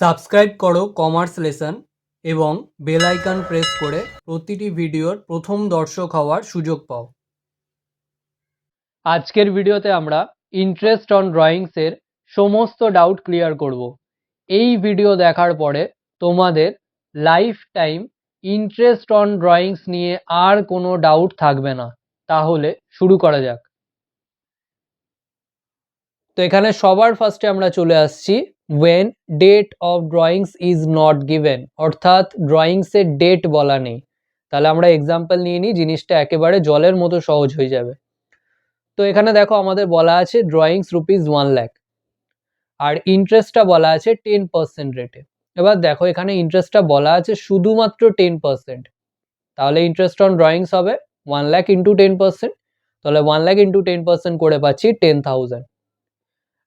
Subscribe করো commerce lesson এবং bell icon press করে প্রতিটি ভিডিওর প্রথম দর্শক হওয়ার সুযোগ পাও। আজকের ভিডিওতে আমরা ইন্টারেস্ট অন ড্রয়িংসের সমস্ত ডাউট ক্লিয়ার করব। এই ভিডিও দেখার পরে তোমাদের life time interest on drawings নিয়ে আর কোনো ডাউট থাকবে না। তাহলে শুরু করা যাক। তো এখানে সবার ফার্স্টে আমরা চলে আসছি when date of drawings is not given অর্থাৎ ড্রয়িংসের ডেট বলা নেই। তাহলে আমরা এক্সাম্পল নিয়ে নিই, জিনিসটা একেবারে জলের মতো সহজ হয়ে যাবে। তো এখানে দেখো আমাদের বলা আছে ড্রয়িংস রুপিস ওয়ান ল্যাক আর ইন্টারেস্টটা বলা আছে টেন পার্সেন্ট রেটে এবার দেখো এখানে ইন্টারেস্টটা বলা আছে শুধুমাত্র টেন পার্সেন্ট তাহলে ইন্টারেস্ট অন ড্রয়িংস হবে one lakh into ten percent তাহলে one lakh into ten percent করে পাচ্ছি টেন থাউজেন্ড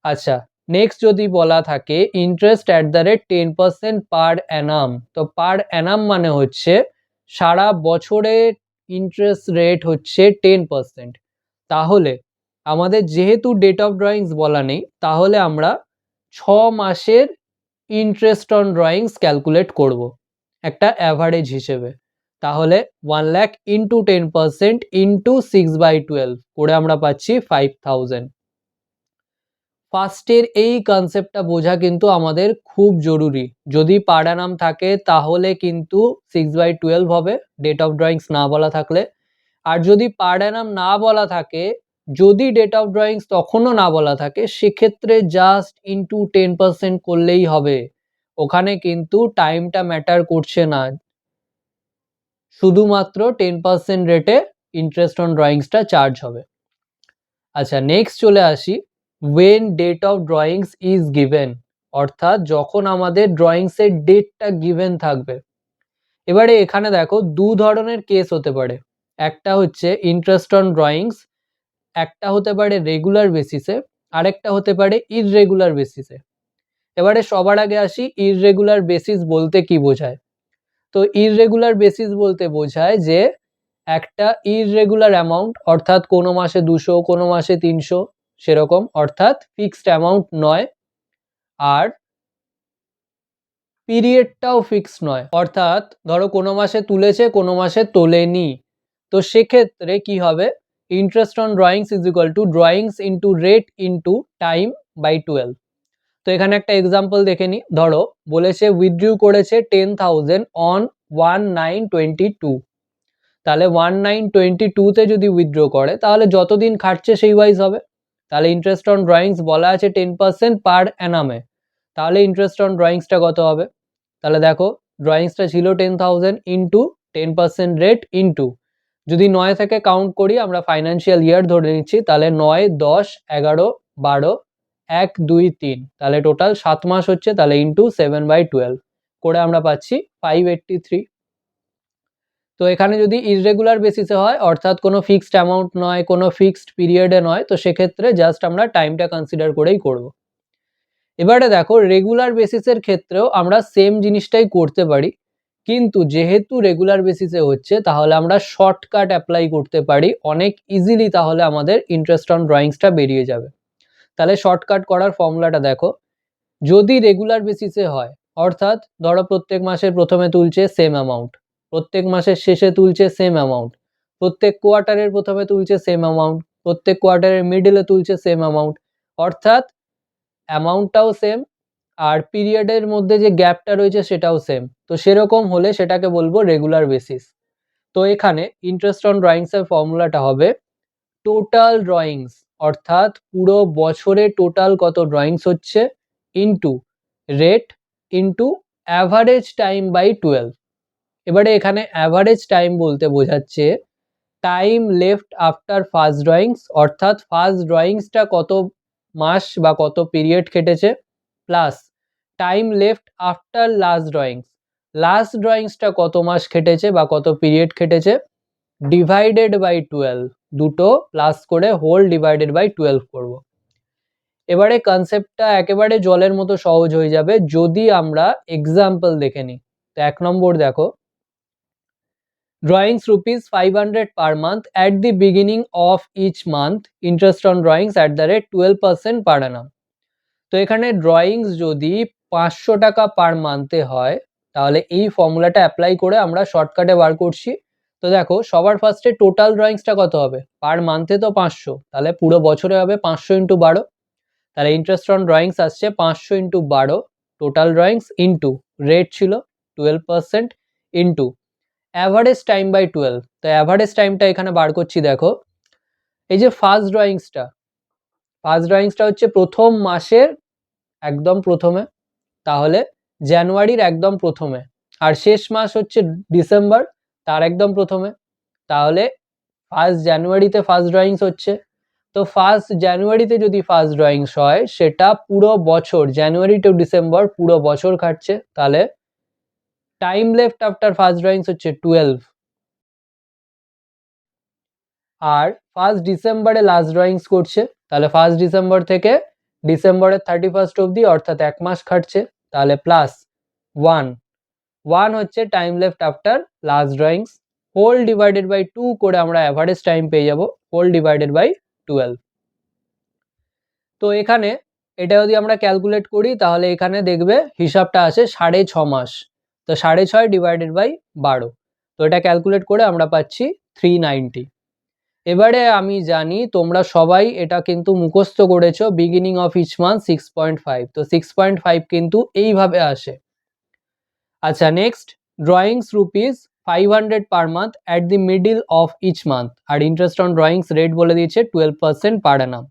আচ্ছা নেক্সট যদি বলা থাকে interest at the rate ten percent per annum তো পার অ্যানাম মানে হচ্ছে, সারা বছরে ইন্টারেস্ট রেট হচ্ছে টেন পার্সেন্ট তাহলে, আমাদের যেহেতু ডেট অফ ড্রয়িংস বলা নেই, তাহলে আমরা ছ মাসের ইন্টারেস্ট অন ড্রয়িংস ক্যালকুলেট করব, একটা অ্যাভারেজ হিসেবে। তাহলে one lakh into ten percent into six by twelve করে আমরা পাচ্ছি ফাইভ থাউজেন্ড ফার্স্টের এই কনসেপ্টটা বোঝা কিন্তু আমাদের খুব জরুরি। যদি পাড়ানাম থাকে, তাহলে কিন্তু সিক্স বাই টুয়েলভ হবে ডেট অফ ড্রয়িংস না বলা থাকলে। আর যদি পার্ডানাম না বলা থাকে, যদি ডেট অফ ড্রয়িংস তখনও না বলা থাকে, সেক্ষেত্রে জাস্ট ইন্টু টেন পার্সেন্ট করলেই হবে। ওখানে কিন্তু টাইমটা ম্যাটার করছে না। শুধুমাত্র টেন পার্সেন্ট রেটে ইন্টারেস্ট অন ড্রয়িংসটা চার্জ হবে। আচ্ছা নেক্সট চলে আসি। When date of drawings is given অর্থাৎ যখন আমাদের ড্রয়িংসের ডেটটা গিভেন থাকবে। এবারে এখানে দেখো দু ধরনের কেস হতে পারে। একটা হচ্ছে ইন্টারেস্ট অন ড্রয়িংস একটা হতে পারে রেগুলার বেসিসে আরেকটা হতে পারে ইররেগুলার বেসিসে এবারে সবার আগে আসি ইররেগুলার বেসিস বলতে কি বোঝায়। তো ইররেগুলার বেসিস বলতে বোঝায় যে একটা ইররেগুলার অ্যামাউন্ট অর্থাৎ কোনো মাসে দুশো, কোনো মাসে তিনশো সেরকম, অর্থাৎ ফিক্সড অ্যামাউন্ট নয় আর পিরিয়ডটাও ফিক্স নয়। অর্থাৎ ধরো কোনো মাসে তুলেছে, কোনো মাসে তোলেনি। তো সেক্ষেত্রে কি হবে? Interest on drawings is equal to drawings into rate into time by twelve তো এখানে একটা এক্সাম্পল দেখে নিই ধরো, বলেছে উইথড্রিউ করেছে ten thousand on one nine twenty two তাহলে ওয়ান নাইন টোয়েন্টি টুতে যদি উইথড্র করে, তাহলে যতদিন খাটছে সেই ওয়াইজ হবে। তাহলে ইন্টারেস্ট অন ড্রয়িংস বলা আছে টেন পার্সেন্ট পার অ্যানামে তাহলে ইন্টারেস্ট অন ড্রয়িংসটা কত হবে? তাহলে দেখো ড্রয়িংসটা ছিল ten thousand into ten percent rate into যদি নয় থেকে কাউন্ট করি, আমরা ফাইন্যান্সিয়াল ইয়ার ধরে নিচ্ছি, তাহলে নয়, দশ, এগারো, বারো, এক, দুই, তিন। তাহলে টোটাল সাত মাস হচ্ছে, তাহলে ইন্টু সেভেন বাই টুয়েলভ করে আমরা পাচ্ছি ফাইভ এইট্টি থ্রি তো এখানে যদি ইররেগুলার বেসিসে হয়, অর্থাৎ কোনো ফিক্সড অ্যামাউন্ট নয়, কোনো ফিক্সড পিরিয়ডে নয়, তো সেক্ষেত্রে জাস্ট আমরা টাইমটা কনসিডার করেই করব। এবারে দেখো রেগুলার বেসিসের ক্ষেত্রেও আমরা সেম জিনিসটাই করতে পারি, কিন্তু যেহেতু রেগুলার বেসিসে হচ্ছে, তাহলে আমরা শর্টকাট অ্যাপ্লাই করতে পারি, অনেক ইজিলি তাহলে আমাদের ইন্টারেস্ট অন ড্রয়িংসটা বেরিয়ে যাবে। তাহলে শর্টকাট করার ফর্মুলাটা দেখো, যদি রেগুলার বেসিসে হয়, অর্থাৎ ধরো প্রত্যেক মাসের প্রথমে তুলছে সেম অ্যামাউন্ট প্রত্যেক মাসের শেষে তুলছে সেম অ্যামাউন্ট প্রত্যেক কোয়ার্টারের প্রথমে তুলছে সেম অ্যামাউন্ট প্রত্যেক কোয়ার্টারের মিডলে তুলছে সেম অ্যামাউন্ট অর্থাৎ অ্যামাউন্টটাও সেম আর পিরিয়ডের মধ্যে যে গ্যাপটা রয়েছে সেটাও সেম তো সেরকম হলে সেটাকে বলব রেগুলার বেসিস তো এখানে ইন্টারেস্ট অন ড্রয়িংসের ফর্মুলাটা হবে টোটাল ড্রয়িংস অর্থাৎ পুরো বছরে টোটাল কত ড্রয়িংস হচ্ছে? Into rate into average time by twelve এবারে এখানে অ্যাভারেজ টাইম বলতে বোঝাচ্ছে time left after first drawings অর্থাৎ ফার্স্ট ড্রয়িংসটা কত মাস বা কত পিরিয়ড কেটেছে? Plus time left after last drawings last ড্রয়িংসটা কত মাস খেটেছে বা কত পিরিয়ড খেটেছে ডিভাইডেড বাই টুয়েলভ দুটো প্লাস করে হোল ডিভাইডেড বাই টুয়েলভ করব। এবারে কনসেপ্টটা একেবারে জলের মতো সহজ হয়ে যাবে যদি আমরা এক্সাম্পল দেখে নিই। তো এক নম্বর দেখো drawings rupees 500 per month at the beginning of each month. Interest on drawings at the rate 12% per annum. তো এখানে ড্রয়িংস যদি পাঁচশো টাকা পার মান্থে হয়, তাহলে এই ফর্মুলাটা অ্যাপ্লাই করে আমরা শর্টকাটে বার করছি। তো দেখো, সবার ফার্স্টে টোটাল ড্রয়িংসটা কত হবে? পার মান্থে তো পাঁচশো, তাহলে পুরো বছরে হবে পাঁচশো ইন্টু বারো। তাহলে ইন্টারেস্ট অন ড্রয়িংস আসছে পাঁচশো ইন্টু বারো টোটাল ড্রয়িংস ইন্টু রেট ছিল twelve percent into average time by twelve তো অ্যাভারেজ টাইমটা এখানে বার করছি, দেখো। এই যে ফার্স্ট ড্রয়িংসটা ফার্স্ট ড্রয়িংসটা হচ্ছে প্রথম মাসের একদম প্রথমে, তাহলে জানুয়ারির একদম প্রথমে, আর শেষ মাস হচ্ছে ডিসেম্বর, তার একদম প্রথমে। তাহলে ফার্স্ট জানুয়ারিতে ফার্স্ট ড্রয়িংস হচ্ছে। তো ফার্স্ট জানুয়ারিতে যদি ফার্স্ট ড্রয়িংস হয়, সেটা পুরো বছর, জানুয়ারি টু ডিসেম্বর পুরো বছর খাটছে, তাহলে time left after first drawings হচ্ছে টুয়েলভ আর ফার্স্ট ডিসেম্বরে লাস্ট ড্রয়িংস করছে, তাহলে ফার্স্ট ডিসেম্বর থেকে ডিসেম্বরের থার্টি ফার্স্ট অবধি, অর্থাৎ এক মাস খাটছে, তাহলে প্লাস ওয়ান ওয়ান হচ্ছে time left after last drawings whole divided by two করে আমরা অ্যাভারেজ টাইম পেয়ে যাব হোল ডিভাইডেড বাই টুয়েলভ তো এখানে এটা যদি আমরা ক্যালকুলেট করি, তাহলে এখানে দেখবে হিসাবটা আছে সাড়ে ছ মাস। তো সাড়ে ছয় ডিভাইডেড বাই বারো। তো এটা ক্যালকুলেট করে আমরা পাচ্ছি থ্রি নাইনটি এবারে আমি জানি তোমরা সবাই এটা কিন্তু মুখস্থ করেছ beginning of each month six point five তো সিক্স পয়েন্ট ফাইভ কিন্তু এইভাবে আসে। আচ্ছা next drawings rupees five hundred per month at the middle of each month R interest on drawings rate বলে দিয়েছে টুয়েলভ পার্সেন্ট পার অ্যানাম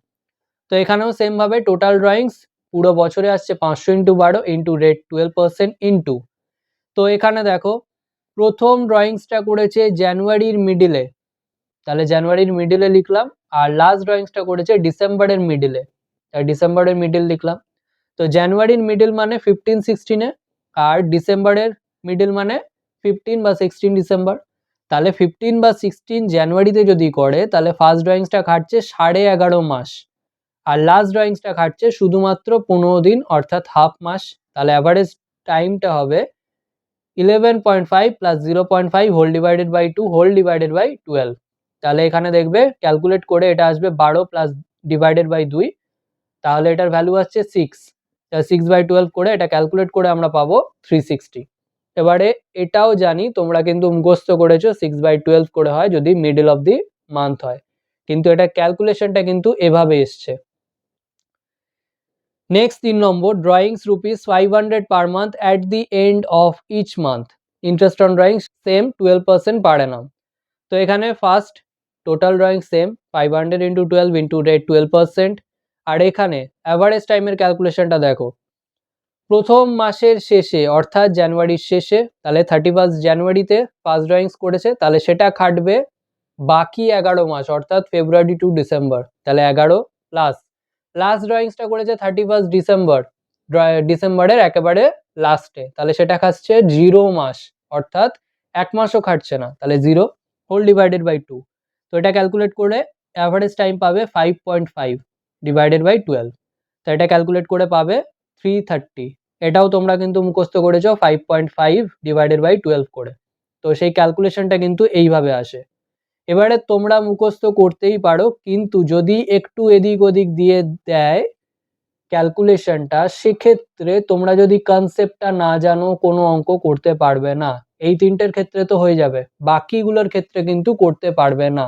তো এখানেও সেমভাবে টোটাল ড্রয়িংস পুরো বছরে আসছে পাঁচশো ইন্টু বারো into rate twelve percent into তো এখানে দেখো, প্রথম ড্রয়িংসটা করেছে জানুয়ারির মিডিলে তাহলে জানুয়ারির মিডিলে লিখলাম, আর লাস্ট ড্রয়িংসটা করেছে ডিসেম্বরের মিডিলে তাই ডিসেম্বরের মিডিল লিখলাম। তো জানুয়ারির মিডিল মানে ফিফটিন সিক্সটিনে আর ডিসেম্বরের মিডিল মানে ফিফটিন বা সিক্সটিন ডিসেম্বর। তাহলে ফিফটিন বা সিক্সটিন জানুয়ারিতে যদি করে, তাহলে ফার্স্ট ড্রয়িংসটা খাটছে সাড়ে এগারো মাস। আর লাস্ট ড্রয়িংসটা খাটছে শুধুমাত্র পনেরো দিন, অর্থাৎ হাফ মাস। তাহলে অ্যাভারেজ টাইমটা হবে eleven point five plus zero point five whole divided by two whole divided by twelve তাহলে এখানে দেখবে ক্যালকুলেট করে এটা আসবে বারো প্লাস ডিভাইডেড বাই দুই। তাহলে এটার ভ্যালু আসছে সিক্স সিক্স বাই টুয়েলভ করে এটা ক্যালকুলেট করে আমরা পাবো থ্রি সিক্সটি এবারে এটাও জানি, তোমরা কিন্তু মুখস্থ করেছ সিক্স বাই টুয়েলভ করে হয় যদি মিডল অফ দি মান্থ হয়। কিন্তু এটা ক্যালকুলেশনটা কিন্তু এভাবে এসছে। নেক্সট তিন নম্বর drawings rupees five hundred per month at the end of each month interest on drawings same twelve percent per annum তো এখানে first total drawing same five hundred into twelve into rate twelve percent আর এখানে average টাইমের ক্যালকুলেশনটা দেখো। প্রথম মাসের শেষে, অর্থাৎ জানুয়ারির শেষে, তাহলে থার্টি ফার্স্ট জানুয়ারিতে ফার্স্ট ড্রয়িংস করেছে, তাহলে সেটা খাটবে বাকি এগারো মাস, অর্থাৎ ফেব্রুয়ারি টু ডিসেম্বর তাহলে এগারো প্লাস লাস্ট ড্রয়িংসটা করেছে থার্টি ফার্স্ট ডিসেম্বর ডিসেম্বরের একেবারে লাস্টে তাহলে সেটা খাচ্ছে জিরো মাস। অর্থাৎ এক মাসও খাটছে না। তাহলে zero whole divided by two তো এটা ক্যালকুলেট করে অ্যাভারেজ টাইম পাবে five point five divided by twelve তো এটা ক্যালকুলেট করে পাবে থ্রি থার্টি এটাও তোমরা কিন্তু মুখস্থ করেছ five point five divided by twelve করে। তো সেই ক্যালকুলেশনটা কিন্তু এইভাবে আসে। এবারে তোমরা মুখস্থ করতেই পারো, কিন্তু যদি একটু এদিক ওদিক দিয়ে দেয় ক্যালকুলেশনটা সেক্ষেত্রে তোমরা যদি কনসেপ্টটা না জানো, কোনো অঙ্ক করতে পারবে না। এই তিনটের ক্ষেত্রে তো হয়ে যাবে, বাকিগুলোর ক্ষেত্রে কিন্তু করতে পারবে না।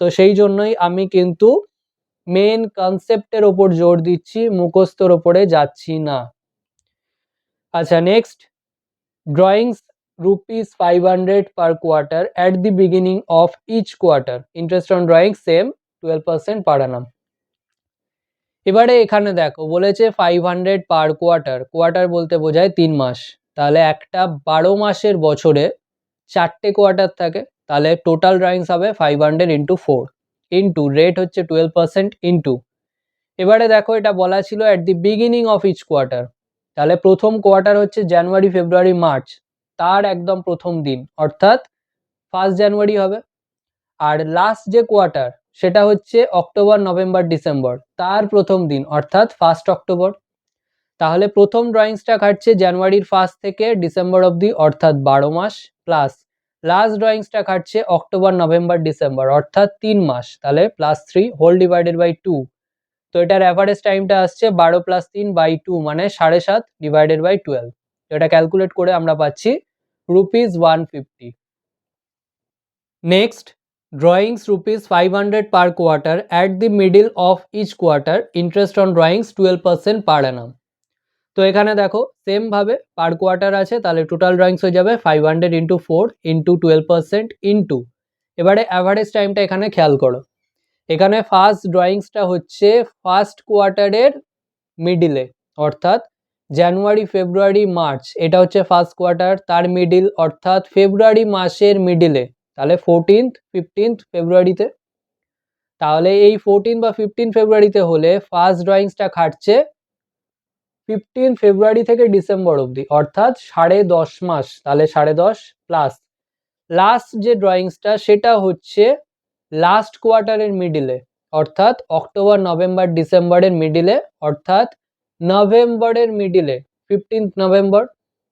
তো সেই জন্যই আমি কিন্তু মেন কনসেপ্টের ওপর জোর দিচ্ছি, মুখস্থর ওপরে যাচ্ছি না। আচ্ছা next drawings hundred per quarter at the beginning of each quarter interest on drawing same twelve percent per annum এবারে এখানে দেখো, বলেছে five hundred per quarter quarter বলতে বোঝায় তিন মাস। তাহলে একটা বারো মাসের বছরে চারটে কোয়ার্টার থাকে, তাহলে টোটাল ড্রয়িংস হবে five hundred into four into rate হচ্ছে টুয়েলভ পার্সেন্ট ইন্টু এবারে দেখো, এটা বলা ছিল at the beginning of each quarter তাহলে প্রথম কোয়ার্টার হচ্ছে জানুয়ারি ফেব্রুয়ারি মার্চ তার একদম প্রথম দিন, অর্থাৎ ফার্স্ট জানুয়ারি হবে। আর লাস্ট যে কোয়ার্টার সেটা হচ্ছে অক্টোবর নভেম্বর ডিসেম্বর তার প্রথম দিন, অর্থাৎ ফার্স্ট অক্টোবর তাহলে প্রথম ড্রয়িংসটা খাটছে জানুয়ারির ফার্স্ট থেকে ডিসেম্বর অবধি, অর্থাৎ বারো মাস প্লাস লাস্ট ড্রয়িংসটা খাটছে অক্টোবর নভেম্বর ডিসেম্বর অর্থাৎ তিন মাস। তাহলে plus three whole divided by two তো এটার অ্যাভারেজ টাইমটা আসছে বারো প্লাস তিন বাই টু মানে সাড়ে সাত ডিভাইডেড বাই টুয়েলভ এটা ক্যালকুলেট করে আমরা পাচ্ছি one fifty next drawings rupees 500 per quarter at the middle of each quarter. Interest on drawings 12% per annum. তো এখানে দেখো সেম ভাবে পার কোয়ার্টার আছে, তাহলে টোটাল ড্রয়িংস হয়ে যাবে five hundred into four into twelve percent into এবারে অ্যাভারেজ টাইমটা এখানে খেয়াল করো। এখানে ফার্স্ট ড্রয়িংসটা হচ্ছে ফার্স্ট কোয়ার্টারের মিডিলে অর্থাৎ জানুয়ারি, ফেব্রুয়ারি, মার্চ। এটা হচ্ছে ফার্স্ট কোয়ার্টার তার মিডিল অর্থাৎ ফেব্রুয়ারি মাসের মিডিলে তাহলে ফোরটিন্থ ফিফটিন্থ ফেব্রুয়ারিতে। তাহলে এই ফোরটিন বা ফিফটিন ফেব্রুয়ারিতে হলে ফার্স্ট ড্রয়িংসটা খাটছে ফিফটিন ফেব্রুয়ারি থেকে ডিসেম্বর অবধি, অর্থাৎ সাড়ে দশ মাস। তাহলে সাড়ে দশ প্লাস লাস্ট যে ড্রয়িংসটা সেটা হচ্ছে লাস্ট কোয়ার্টারের মিডিলে অর্থাৎ অক্টোবর, নভেম্বর, ডিসেম্বরের মিডিলে অর্থাৎ নভেম্বরের মিডিলে ফিফটিন্থ নভেম্বর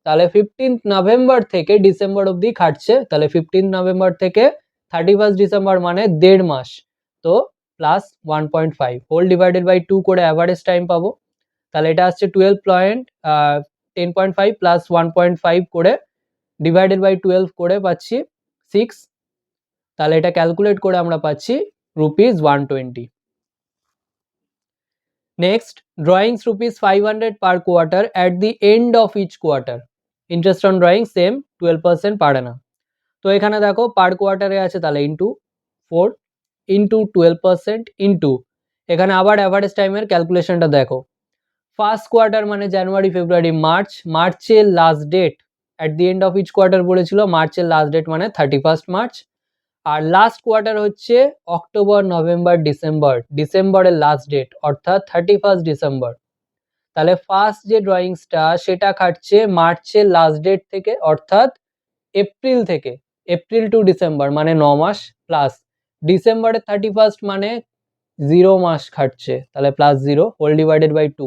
তাহলে ফিফটিন্থ নভেম্বর থেকে ডিসেম্বর অবধি খাটছে, তাহলে ফিফটিন্থ নভেম্বর থেকে থার্টি ফার্স্ট ডিসেম্বর মানে দেড় মাস, তো plus one point five whole divided by two করে অ্যাভারেজ টাইম পাবো, তাহলে এটা আসছে twelve point ten point five plus one point five করে ডিভাইডেড বাই টুয়েলভ করে পাচ্ছি সিক্স তাহলে এটা ক্যালকুলেট করে আমরা পাচ্ছি rupees one twenty rupees five hundred per quarter at the end of each quarter interest on drawing same twelve percent per annum তো এখানে দেখো পার কোয়ার্টারে আছে তাহলে into four into twelve percent into এখানে আবার অ্যাভারেজ টাইমের ক্যালকুলেশনটা দেখো। ফার্স্ট কোয়ার্টার মানে জানুয়ারি ফেব্রুয়ারি মার্চ মার্চের last date at the end of each quarter বলেছিল মার্চের লাস্ট ডেট মানে থার্টি ফার্স্ট মার্চ আর লাস্ট কোয়ার্টার হচ্ছে অক্টোবর নভেম্বর ডিসেম্বর ডিসেম্বরের লাস্ট ডেট অর্থাৎ থার্টি ফার্স্ট ডিসেম্বর তাহলে ফার্স্ট যে ড্রয়িংসটা সেটা খাটছে মার্চের লাস্ট ডেট থেকে, অর্থাৎ এপ্রিল থেকে। এপ্রিল টু ডিসেম্বর মানে ন মাস প্লাস ডিসেম্বরের থার্টি ফার্স্ট মানে জিরো মাস খাটছে। তাহলে plus zero whole divided by two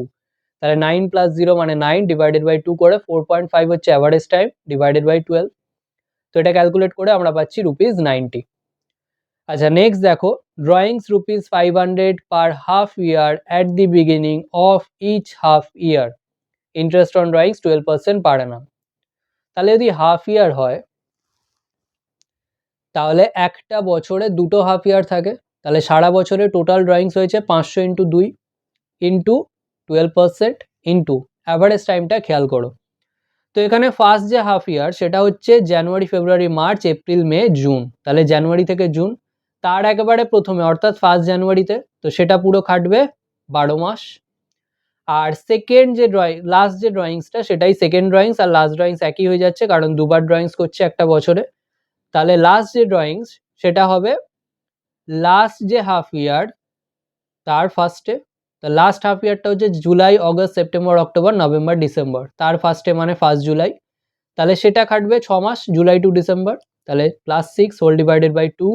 তাহলে নাইন প্লাস জিরো মানে নাইন ডিভাইডেড বাই টু করে ফোর পয়েন্ট ফাইভ হচ্ছে average time divided by twelve তো এটা ক্যালকুলেট করে আমরা পাচ্ছি রুপিস নাইনটি আচ্ছা নেক্সট দেখো drawings rupees five hundred per half year at the beginning of each half year interest on drawings twelve percent per annum তাহলে যদি হাফ ইয়ার হয়, তাহলে একটা বছরে দুটো হাফ ইয়ার থাকে। তাহলে সারা বছরে টোটাল ড্রয়িংস হয়েছে পাঁচশো ইন্টু দুই into twelve percent into average টাইমটা খেয়াল করো। তো এখানে ফার্স্ট যে হাফ ইয়ার সেটা হচ্ছে January February March April May June তাহলে জানুয়ারি থেকে জুন তার একেবারে প্রথমে, অর্থাৎ ফার্স্ট জানুয়ারিতে তো সেটা পুরো খাটবে বারো মাস। আর সেকেন্ড যে ড্রয়িং লাস্ট যে ড্রয়িংসটা সেটাই সেকেন্ড ড্রয়িংস আর লাস্ট ড্রয়িংস একই হয়ে যাচ্ছে, কারণ দুবার ড্রয়িংস করছে একটা বছরে। তাহলে লাস্ট যে ড্রয়িংস সেটা হবে লাস্ট যে হাফ ইয়ার তার ফার্স্টে তো লাস্ট হাফ ইয়ারটা হচ্ছে July August September October November December তার ফার্স্টে মানে ফার্স্ট জুলাই তাহলে সেটা খাটবে ছ মাস জুলাই টু ডিসেম্বর তাহলে plus six whole divided by two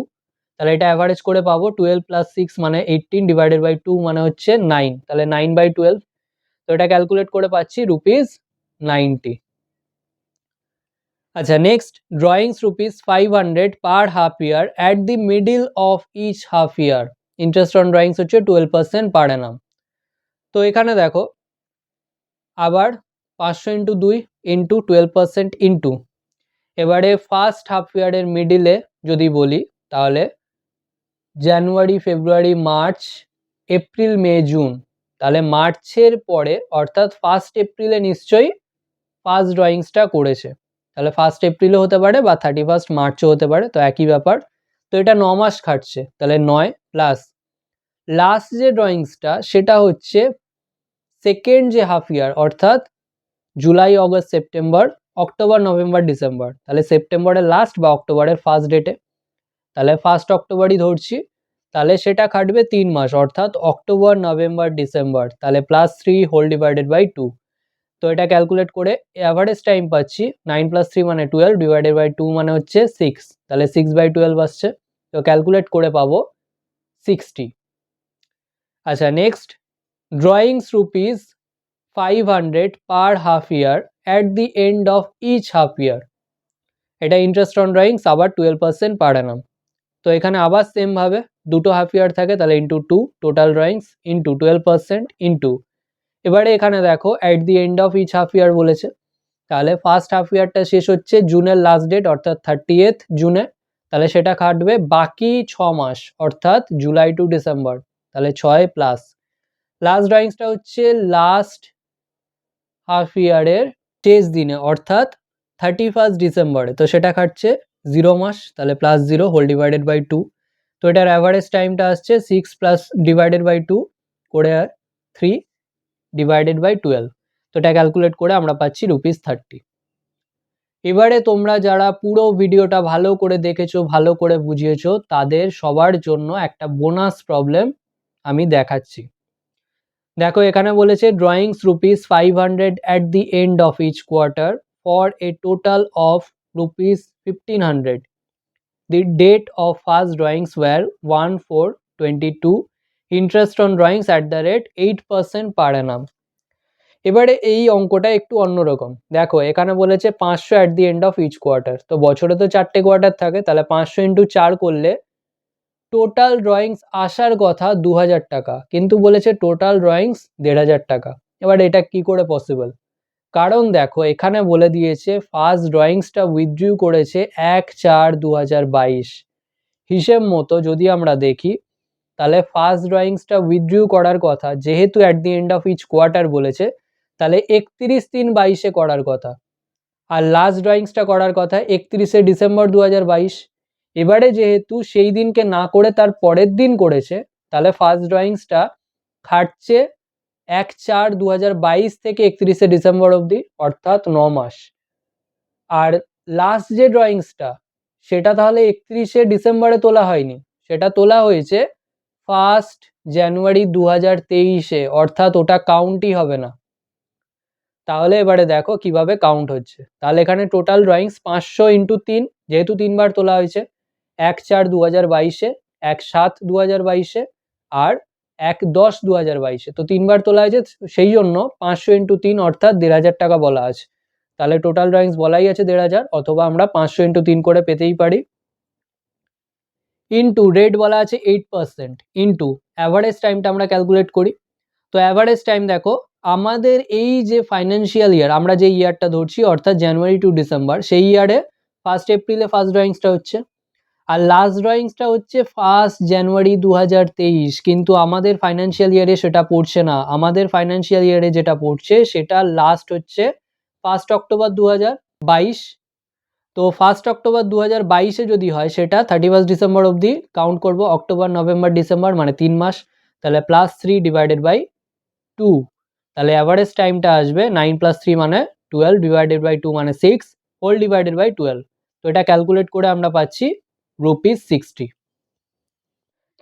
তাহলে এটা অ্যাভারেজ করে পাবো টুয়েলভ প্লাস সিক্স মানে এইটিন ডিভাইডেড বাই টু মানে হচ্ছে নাইন তাহলে নাইন বাই টুয়েলভ তো এটা ক্যালকুলেট করে পাচ্ছি রুপিস নাইনটি আচ্ছা next drawings rupees five hundred per half year at the middle of each half year interest on drawings হচ্ছে টুয়েলভ পার্সেন্ট পার অ্যানাম তো এখানে দেখো, আবার পাঁচশো ইন্টু দুই ইন্টু টুয়েলভ পার্সেন্ট ইন্টু এবারে ফার্স্ট হাফ ইয়ারের মিডিলে যদি বলি, তাহলে January February March April May June তাহলে মার্চের পরে, অর্থাৎ ফার্স্ট এপ্রিলে নিশ্চয়ই ফার্স্ট ড্রয়িংসটা করেছে। তাহলে ফার্স্ট এপ্রিলও হতে পারে বা থার্টি ফার্স্ট মার্চও হতে পারে, তো একই ব্যাপার। তো এটা ন মাস খাটছে, তাহলে নয় প্লাস লাস্ট যে ড্রয়িংসটা সেটা হচ্ছে সেকেন্ড যে হাফ ইয়ার অর্থাৎ July August September October November December তাহলে সেপ্টেম্বরের লাস্ট বা অক্টোবরের ফার্স্ট ডেটে তাহলে ফার্স্ট অক্টোবরই ধরছি, তাহলে সেটা খাটবে তিন মাস, অর্থাৎ অক্টোবর নভেম্বর ডিসেম্বর তাহলে plus three whole divided by two তো এটা ক্যালকুলেট করে অ্যাভারেজ টাইম পাচ্ছি নাইন প্লাস থ্রি মানে টুয়েলভ ডিভাইডেড বাই টু মানে হচ্ছে সিক্স তাহলে সিক্স বাই টুয়েলভ আসছে, তো ক্যালকুলেট করে পাবো সিক্সটি আচ্ছা next rupees five hundred per half year at the end of each half year এটা ইন্টারেস্ট অন ড্রয়িংস আবার টুয়েলভ পার্সেন্ট পার অ্যানাম তো এখানে আবার সেম ভাবে দুটো হাফ ইয়ার থাকে, তাহলে into two total drawings into twelve percent into এবারে এখানে দেখো at the end of each half year বলেছে। তাহলে ফার্স্ট হাফ ইয়ারটা শেষ হচ্ছে জুনের লাস্ট ডেট অর্থাৎ থার্টি এথ জুনে। তাহলে সেটা কাটবে বাকি ছ মাস, অর্থাৎ জুলাই টু ডিসেম্বর তাহলে ছয় প্লাস লাস্ট ড্রয়িংসটা হচ্ছে লাস্ট হাফ ইয়ারের শেষ দিনে, অর্থাৎ থার্টি ফার্স্ট ডিসেম্বরে তো সেটা কাটছে জিরো মাস, তাহলে plus zero whole divided by two তো এটার অ্যাভারেজ টাইমটা আসছে six plus divided by two করে থ্রি ডিভাইডেড বাই টুয়েলভ তো এটা ক্যালকুলেট করে আমরা পাচ্ছি রুপিস থার্টি এবারে তোমরা যারা পুরো ভিডিওটা ভালো করে দেখেছ, ভালো করে বুঝিয়েছো, তাদের সবার জন্য একটা বোনাস প্রবলেম আমি দেখাচ্ছি। দেখো, এখানে বলেছে drawings rupees five hundred at the end of each quarter for a total of rupees fifteen hundred the date of first drawings were one four twenty two interest on drawings at the rate eight percent per annum এবারে এই অঙ্কটা একটু অন্যরকম দেখো, এখানে বলেছে পাঁচশো at the end of each quarter তো বছরে তো চারটে কোয়ার্টার থাকে, তাহলে পাঁচশো ইন্টু চার করলে টোটাল ড্রয়িংস আসার কথা দু হাজার টাকা, কিন্তু বলেছে টোটাল ড্রয়িংস দেড় হাজার টাকা। এবার এটা কি করে পসিবল কারণ দেখো, এখানে বলে দিয়েছে ফার্স্ট ড্রয়িংসটা উইথড্রু করেছে এক চার দু হিসেব মতো যদি আমরা দেখি, তাহলে ফার্স্ট ড্রয়িংসটা উইথড্রু করার কথা, যেহেতু at the end of each quarter বলেছে, তাহলে একত্রিশ তিন বাইশে করার কথা। আর লাস্ট ড্রয়িংসটা করার কথা, একত্রিশে ডিসেম্বর দু হাজার বাইশ। এবারে যেহেতু সেই দিনকে না করে তার পরের দিন করেছে, তাহলে ফার্স্ট ড্রয়িংসটা খাটছে এক চার দু থেকে একত্রিশে ডিসেম্বর অবধি, অর্থাৎ ন মাস। আর লাস্ট যে ড্রয়িংসটা সেটা তাহলে একত্রিশে ডিসেম্বরে তোলা হয়নি। সেটা তোলা হয়েছে ফার্স্ট জানুয়ারি দু হাজার তেইশে, অর্থাৎ ওটা কাউন্টই হবে না। তাহলে এবারে দেখো কীভাবে কাউন্ট হচ্ছে। তাহলে এখানে টোটাল ড্রয়িংস পাঁচশো ইন্টু তিন, যেহেতু তিনবার তোলা হয়েছে এক চার দু হাজার বাইশে, এক সাত দু হাজার বাইশে আর এক দশ দু হাজার বাইশে। তো তিনবার তোলা হয়েছে, সেই জন্য পাঁচশো ইন্টু তিন অর্থাৎ দেড় হাজার টাকা বলা আছে। তাহলে টোটাল ড্রয়িংস বলাই আছে দেড় হাজার, অথবা আমরা পাঁচশো ইন্টু তিন করে পেতেই পারি। ইন্টু রেট বলা আছে এইট পার্সেন্ট। ইন্টু অ্যাভারেজ টাইমটা আমরা ক্যালকুলেট করি। তো অ্যাভারেজ টাইম দেখো, আমাদের এই যে ফাইন্যান্সিয়াল ইয়ার আমরা যে ইয়ারটা ধরছি, অর্থাৎ জানুয়ারি টু ডিসেম্বর সেই ইয়ারে ফার্স্ট এপ্রিলে ফার্স্ট ড্রয়িংসটা হচ্ছে। আর লাস্ট ড্রয়িংসটা হচ্ছে ফার্স্ট জানুয়ারি দু হাজার তেইশ, কিন্তু আমাদের ফাইন্যান্সিয়াল ইয়ারে সেটা পড়ছে না। আমাদের ফাইন্যান্সিয়াল ইয়ারে যেটা পড়ছে, সেটা লাস্ট হচ্ছে ফার্স্ট অক্টোবর দু হাজার বাইশ। তো ফার্স্ট অক্টোবর দু হাজার বাইশে যদি হয়, সেটা থার্টি ফার্স্ট ডিসেম্বর অবধি কাউন্ট করব। অক্টোবর নভেম্বর ডিসেম্বর মানে তিন মাস। তাহলে plus three divided by two তাহলে অ্যাভারেজ টাইমটা আসবে নাইন প্লাস থ্রি মানে টুয়েলভ ডিভাইডেড বাই টু মানে six whole divided by twelve তো এটা ক্যালকুলেট করে আমরা পাচ্ছি রুপিস সিক্সটি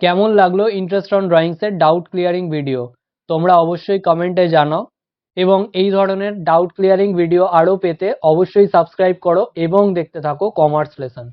কেমন লাগল ইন্টারেস্ট অন ড্রয়িংসের ডাউট ক্লিয়ারিং ভিডিও তোমরা অবশ্যই কমেন্টে জানাও এবং এই ধরনের ডাউট ক্লিয়ারিং ভিডিও আরও পেতে অবশ্যই সাবস্ক্রাইব করো এবং দেখতে থাকো কমার্স লেসন